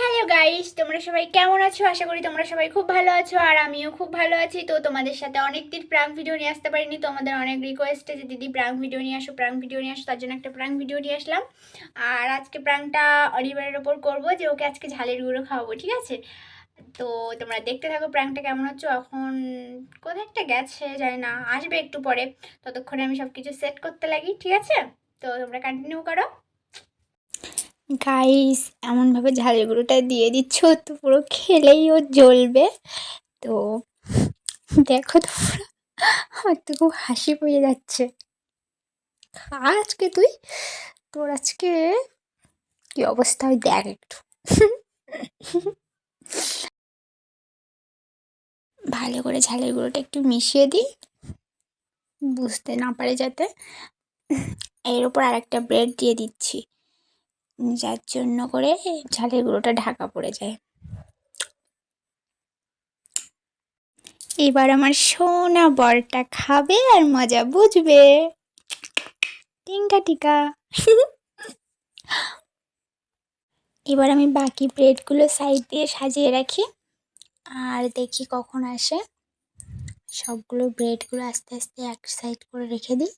Hello guys, তোমরা সবাই কেমন আছো? আশা করি তোমরা সবাই খুব ভালো আছো, আর আমিও খুব ভালো আছি। তো তোমাদের সাথে অনেক দিন প্রাঙ্ক ভিডিও নিয়ে আসতে পারিনি তোমাদের অনেক রিকোয়েস্টে যে, দিদি প্রাঙ্ক ভিডিও নিয়ে আসো প্রাঙ্ক ভিডিও নিয়ে আসো, তার জন্য একটা প্রাঙ্ক ভিডিও নিয়ে আসলাম। আর আজকে প্রাঙ্কটা অনিবারের ওপর করব যে, ওকে আজকে ঝালের গুঁড়ো খাওয়াবো, ঠিক আছে? তো তোমরা দেখতে থাকো প্রাঙ্কটা কেমন হচ্ছে। এখন কোথায় একটা গেছে যায় না, আসবে একটু পরে। ততক্ষণে আমি সব কিছু সেট করতে লাগি, ঠিক আছে? তো তোমরা কন্টিনিউ করো। গাইস এমনভাবে ঝালের গুঁড়োটা দিয়ে দিচ্ছ তো পুরো খেলেই ও জ্বলবে। তো দেখো তোমরা, আমার তো খুব হাসি পেয়ে যাচ্ছে। আজকে তুই, তোর আজকে কি অবস্থা হয় দেখ একটু। ভালো করে ঝালের গুঁড়োটা একটু মিশিয়ে দিই, বুঝতে না পারে যাতে। এর উপর আরেকটা ব্রেড দিয়ে দিচ্ছি। যার জন্য করে ঝালের গুঁড়োটা ঢাকা পড়ে যায়। এবার আমার সোনা বরটা খাবে আর মজা বুঝবে। টিঙ্কা টিকা। এবার আমি বাকি ব্রেডগুলো সাইড দিয়ে সাজিয়ে রাখি। আর দেখি কখন আসে। সবগুলো ব্রেডগুলো আস্তে আস্তে এক সাইড করে রেখে দিই।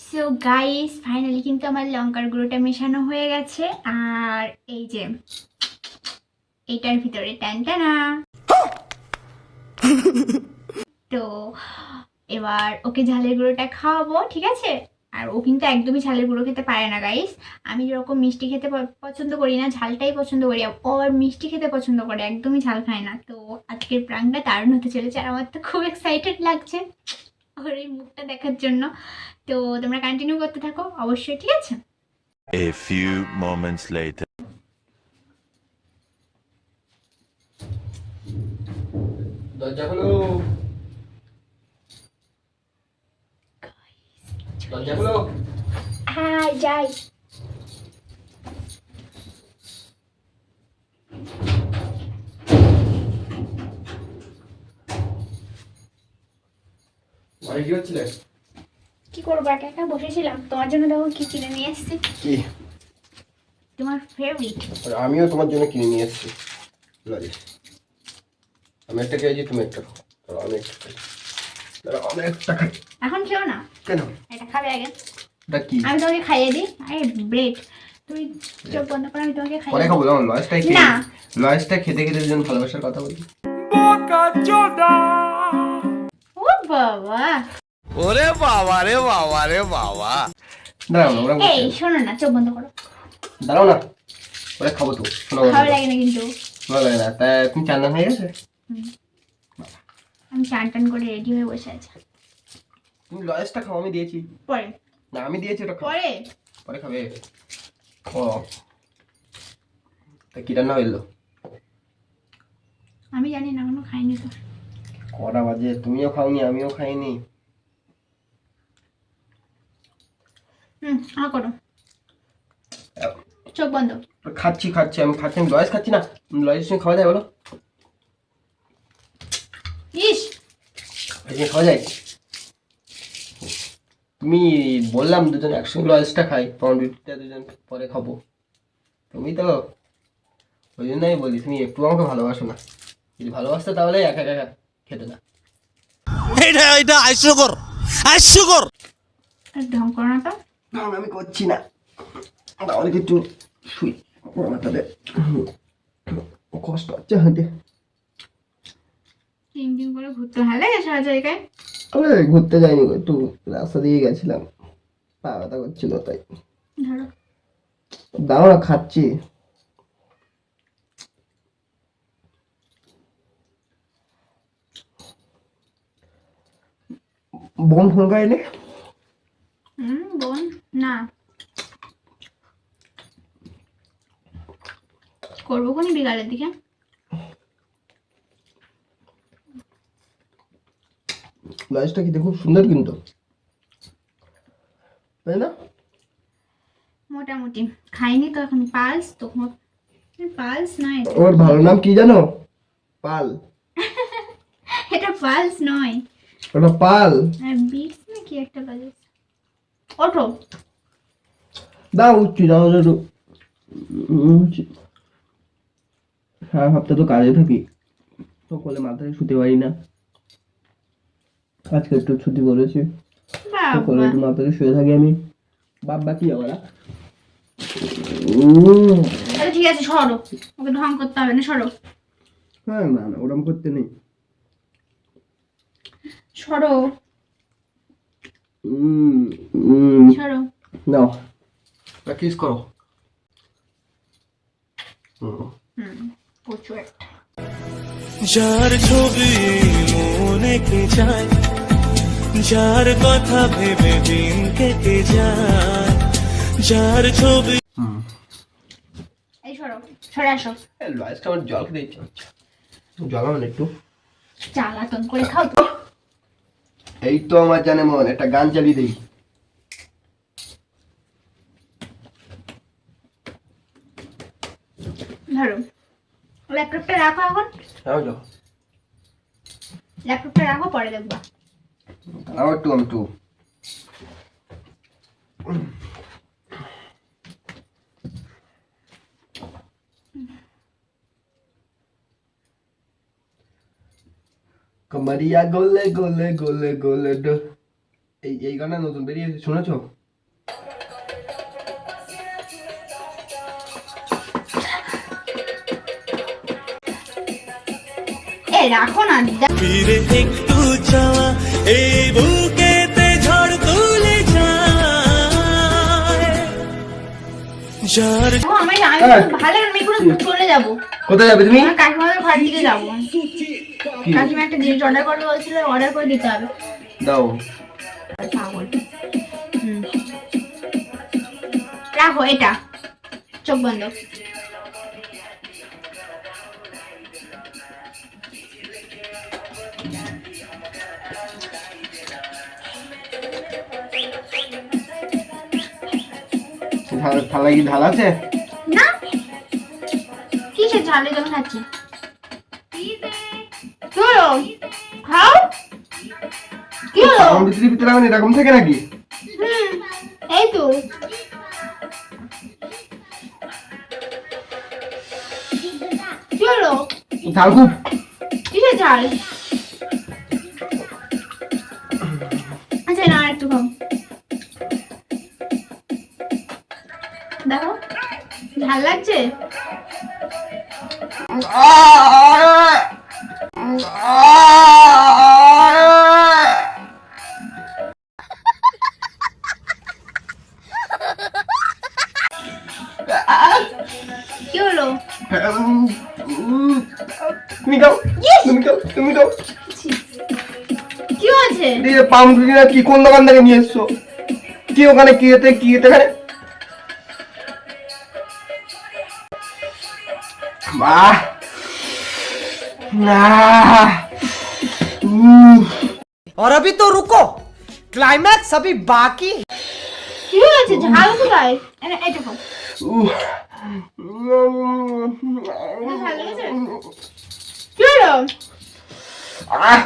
সো গাইস ফাইনালি কিন্তু আমার লঙ্কার গুঁড়োটা মেশানো হয়ে গেছে। আর এই যে এটার ভিতরে টানটানা তো এবার ওকে ঝালের গুঁড়োটা খাওয়াবো ঠিক আছে? আর ও কিন্তু একদমই ঝালের গুঁড়ো খেতে পারে না গাইস আমি যেরকম মিষ্টি খেতে প- পছন্দ করি না ঝালটাই পছন্দ করি। ও আর মিষ্টি খেতে পছন্দ করে একদমই ঝাল খায় না। তো আজকের প্রাণটা দারুণ হতে চলেছে আর আমার তো খুব এক্সাইটেড লাগছে ওর এই মুখটা দেখার জন্য। তো তোমরা কন্টিনিউ করতে থাকো অবশ্যই ঠিক আছে? A few moments later. দরজা খোলো। দরজা খোলো হ্যাঁ যাই। বাড়ি কি হচ্ছিলে কি করব একা একা বসেছিলাম। তোমার জন্য দেখো কি কিনে নিয়ে এসেছি। কি? তোমার ফেভারিট আমিও তোমার জন্য কিনে নিয়ে এসেছি। লজে আমি একটা খেয়েছি তুমি একটা আমি একটা এখন খেও না? কেন? এটা খাবে আগে। এটা কি? আমি তোমাকে খাইয়ে দিই। আরে ব্রেড তুমি চোখ বন্ধ করে আমি তোমাকে পরে খাইয়ে খাব আমার লজটাই না। খেয়ে লজটা খেতে খেতে দুজন ভালোবাসার কথা বলি। ও বাবা। ওরে বাবা রে বাবা রে বাবা। দাঁড়াও না এই শোনো না চোখ বন্ধ করো। দাঁড়াও না পরে খাব তো ভালো লাগে না কিন্তু। ভালো লাগে না তা তুমি হয়ে গেছে? আমি চান টান করে রেডি হয়ে বসে আছি। তুমি লজটা খাও আমি দিয়েছি। পরে। না আমি দিয়েছি ওটা পরে? পরে খাবে। ও। তা কি রান্না হইল আমি জানি না এখনও খাইনি তো। কটা বাজে? তুমিও খাওনি আমিও খাইনি। হুম হা করো। চোখ বন্ধ। খাচ্ছি খাচ্ছি আমি খাচ্ছি আমি লয়েস খাচ্ছি না। সঙ্গে খাওয়া যায় বলো ইস সঙ্গে খাওয়া যায়? তুমি বললাম দুজন একসঙ্গে লয়েসটা খাই রুটিটা দুজন পরে খাব। তুমি তো ওই জন্য আমি বলি তুমি একটু আমাকে ভালোবাসো না। যদি ভালোবাসতে তাহলে একা একা খেতে না এটা এটা হাস্যকর আর ঢং করো না তো। আমি করছি না। তাহলে একটু শুই। মাথাতে কষ্ট হচ্ছে হাঁটে তিন দিন করে ঘুরতে ভালো লাগে সারা জায়গায় আমরা ঘুরতে যাইনি একটু রাস্তা দিয়ে গেছিলাম। পা ব্যথা করছিল তাই। ধরো। দাও না খাচ্ছি। বোন ফোন করেনি? হুম বোন? না। করব কোনি বিকালের দিকে? লজটা খেতে খুব সুন্দর কিন্তু। তাই না? মোটামুটি। খাইনি তো এখন পালস তো পালস নয়। ওর ভালো নাম কি জানো? পাল। এটা পালস নয়। ওটা পাল। আর বিটস নাকি একটা ওঠো দাও উঠছি দাও একটু। সারা সপ্তাহ তো কাজে থাকি। সকালে মাথায় শুতে পারি না। আজকে একটু ছুটি করেছি। একটু মাথায় শুয়ে থাকি আমি। বাবা কি আবার? আরে ঠিক আছে সরো। ওকে ঢং করতে হবে না সরো। হ্যাঁ না না ওরম করতে নেই। সরো। উম, উম, সরো। নাও। প্র্যাকটিস করো। হুম হুম প্রচুর একটা। যার ছবি মনে কে যায় যার কথা ভেবে দিন কেটে যায় যার ছবি এই সরো সরে আসো। লয়েসটা আমার জল খেতে ইচ্ছে হচ্ছে জল আমার একটু। জ্বালাতন করে খাও তো। এই তো আমার জানে মন একটা গান চালিয়ে দিই। ধরো। ল্যাপটপটা রাখো এখন। যাও ল্যাপটপটা রাখো পরে দেখবা। দাঁড়াও একটু আমি একটু কমারিয়া গোলে গোলে গোলে গোলে ডো। এই এই গানটা নতুন বেরিয়েছে শুনেছো? রাখো না দিদা। ফিরে একটু চাওয়া এই বুকেতে ঝড় তুলে যায়। যার ও, আমি আমি। ভালো আমি পুরো চলে যাব। কোথায় যাবে তুমি? আমার কাকিমাদের ঘরের দিকে যাব। কাকিমা একটা জিনিস অর্ডার করবে বলছিল অর্ডার করে দিতে হবে। দাও। রাখো এটা। চোখ বন্ধ। ঝাল- থালা কি আছে? না। ঝালে? খাচ্ছি। কি হলো খাও কি হলো আমার ভিতরে ভিতরে এরকম থাকে নাকি? এই তো। হলো ঝাল খুব। ঝাল? আচ্ছা না একটু খাও। ঝাল লাগছে? কি হলো? তুমি খাও তুমি খাও তুমি খাও কি পাউরুটি না কি কোন দোকান থেকে নিয়ে এসছো? কি ওখানে কি এতে কি এতে और अभी तो रुको क्लाइमैक्स अभी बाकी है কি হয়েছে ঝাল কোথায় এনে এটা খাও উফ ঝাল লেগেছে কি হলো আহ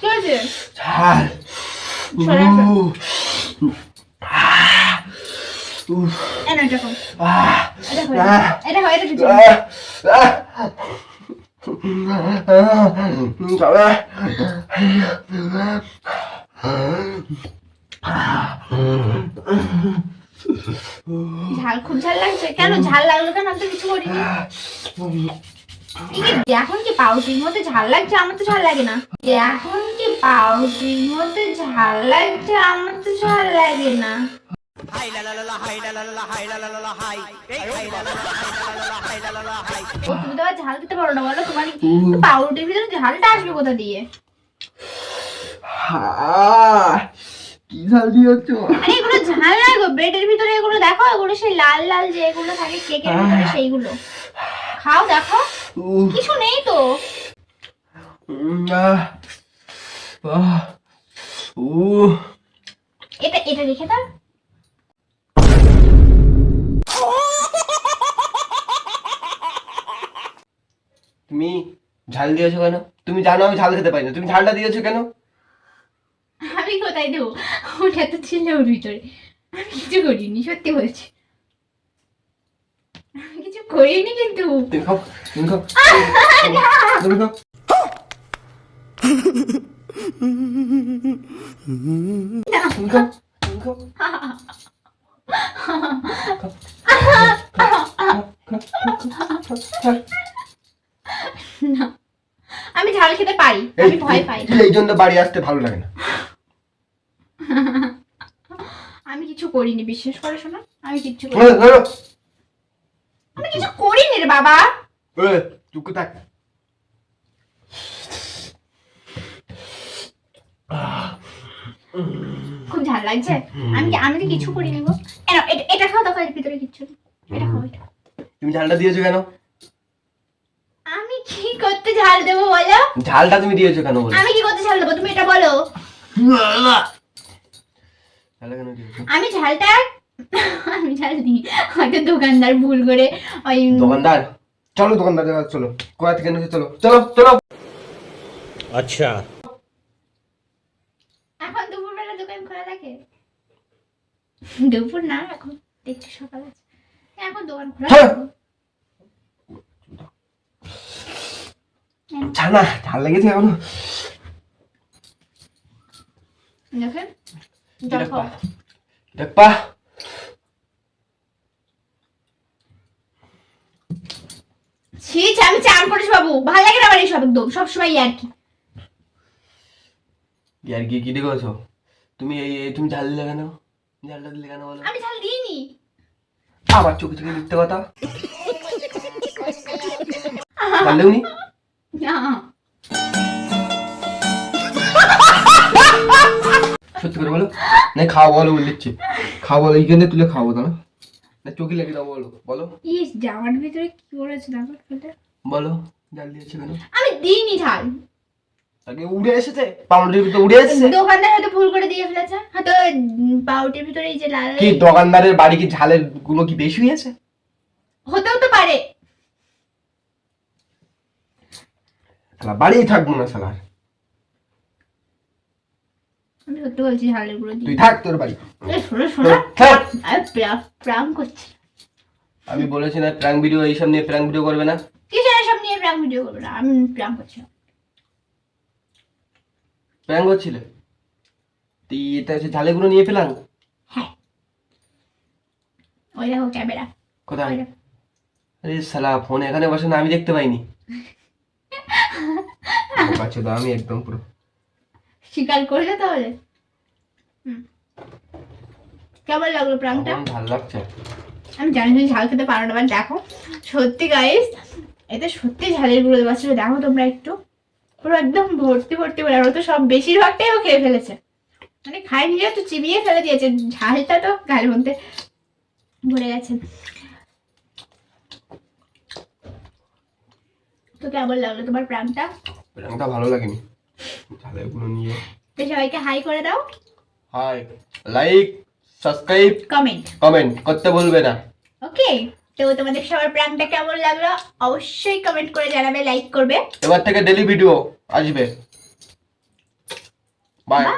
小姐，喘点。ঝাল খুব ঝাল লাগছে। কেন ঝাল লাগল কেন? আমি তো কিছু করিনি। এখন কি পাউরুটির মধ্যে ঝাল লাগছে, আমার তো ঝাল লাগে না। এখন কি পাউরুটির মধ্যে ঝাল লাগছে, আমার তো ঝাল লাগে না। ও, তুমি তো আবার ঝাল খেতে পারো না বলো তোমার কি পাউরুটির ভিতরে ঝালটা আসবে কোথা দিয়ে কি ঝাল দিয়েছ আরে এগুলো ঝাল না গো ব্রেডের ভিতরে এগুলো দেখো এগুলো সেই লাল লাল যে এগুলো থাকে কেকের ভিতরে সেইগুলো খাও দেখো কিছু নেই তো এটা এটা রেখে দাও ঝাল দিয়েছ কেন? তুমি জানো আমি ঝাল খেতে পারি না। তুমি ঝালটা দিয়েছ কেন? আমি কোথায় দেবো? ওটা তো ছিল ওর ভিতরে। আমি কিছু করিনি সত্যি বলছি। আমি কিছু করিনি কিন্তু। তুমি খাও তুমি খাও। তুমি খাও। তুমি খাও তুমি খাও। না। আমি ঝাল খেতে পারি আমি ভয় পাই এই জন্য বাড়ি আসতে ভালো লাগে না। আমি কিছু করিনি বিশ্বাস করে শোনো আমি কিছু করিনি। আমি কিছু করিনি রে বাবা। ওই, চুপ থাক। খুব ঝাল লাগছে? আমি আমি তো কিছু করিনি গো? এ এটা- এটা খাও দেখো এর ভিতরে কিচ্ছু নেই। এটা খাও এটা তুমি ঝালটা দিয়েছ কেন? ঝাল দেবো বলো? ঝালটা তুমি দিয়েছ কেন বলো? আমি কি করতে ঝাল দেবো? তুমি এটা বলো। আমি ঝালটা আমি ঝাল দিই। হয়তো দোকানদার ভুল করে ওই দোকানদার? চলো দোকানদার চলো। থেকে চলো চলো চলো। আচ্ছা। এখন দুপুরবেলা দোকান খোলা থাকে? দুপুর না এখন দেখছি সকাল আছে। এখন দোকান খোলা থাকে। ছানা ঝাল লেগেছে এখনও দেখেন দেখবা ছি আমি চান করেছি বাবু। ভালো লাগে না আমার এইসব একদম সবসময় আর কি। আর কি কি দেখেছ তুমি এই তুমি ঝাল দিলে কেন? ঝালটা দিলে কেন বলো? আমি ঝাল দিইনি। আমার চোখে চোখে মিথ্যে কথা। ঝাল দেওনি? না সত্যি করে বলো? না খাও বলো খাও বলো এইখানে তুলে খাব না না চোখে লেগে দাও বলো বলো। ইস জামার ভিতরে কি করেছে দেখো বলো ঝাল দিয়েছে কেন? আমি দিইনি ঝাল। আগে উড়ে এসেছে ভিতরে উড়ে এসেছে। দোকানদার হয়তো ভুল করে দিয়ে ফেলেছে। হয়তো ভিতরে এই যে লাল কি দোকানদারের বাড়ি কি ঝালেরগুলো কি বেশি হয়েছে? হতেও তো পারে। শালা বাড়িই থাকব না শালার আমি সত্যি বলছি গুঁড়ো তুই দিই থাক তোর বাড়ি। শোনো শোনো। থাক। আমি প্রাম করছি। আমি বলেছি না প্র্যাঙ্ক ভিডিও এইসব নিয়ে প্র্যাঙ্ক ভিডিও করবে না। কিসের সব নিয়ে প্রাম ভিডিও করব না? আমি প্রাম করছি না। প্র্যাঙ্ক হচ্ছিল তুই এটা হচ্ছে ঝালেগুলো নিয়ে পেলাম হ্যাঁ। ওই দেখো ক্যামেরা। কোথায়? আরে শালা ফোন এখানে বসে না আমি দেখতে পাইনি। আচ্ছা তো আমি একদম পুরো। স্বীকার করলে তাহলে। কেমন লাগল আমার ভালো লাগছে। আমি জানি তুমি ঝাল খেতে পারো না দেখো সত্যি গাইস এতে সত্যি ঝালের গুঁড়ো দেওয়া ছিল দেখো তোমরা একটু। পুরো একদম ভর্তি ভর্তি করে আর তো সব বেশিরভাগটাই ও খেয়ে ফেলেছে। মানে খাই নিয়ে তো চিবিয়ে ফেলে দিয়েছে ঝালটা তো গায়ের মধ্যে ভরে গেছে। তো কেমন লাগল তোমার প্রাণটা? প্র্যাঙ্কটা ভালো লাগেনি। ঝালেগুলো নিয়ে। তো সবাইকে হাই করে দাও। Hi like subscribe comment comment করতে বলবে না। ওকে তো তোমাদের সবার প্রাণটা কেমন লাগল? অবশ্যই কমেন্ট করে জানাবে লাইক করবে। এবার থেকে ডেলি ভিডিও আসবে। Bye bye